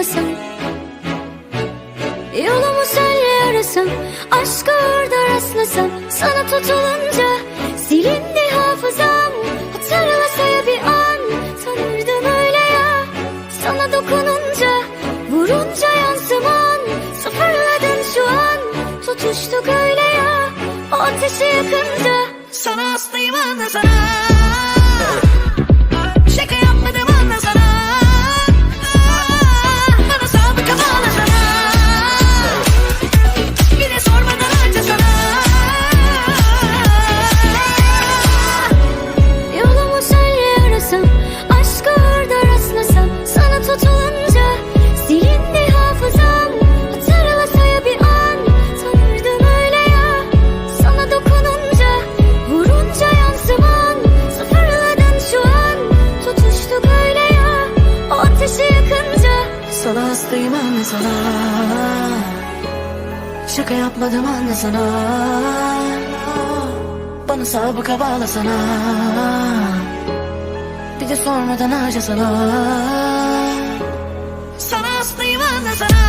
bırakmasam Yolumu senle arasam aşka orada rastlasam Sana tutulunca silindi hafızam Hatırlasaya bir an. Tanırdım öyle ya Sana dokununca vurunca yansıman. Sıfırladın şu an tutuştuk öyle ya O ateşi yakınca. Sana hastayım anla Sana hastayım anne sana. Şaka yapmadım anne sana. Bana sabıka bağla sana Bir de sormadan harca sana Sana hastayım anne sana.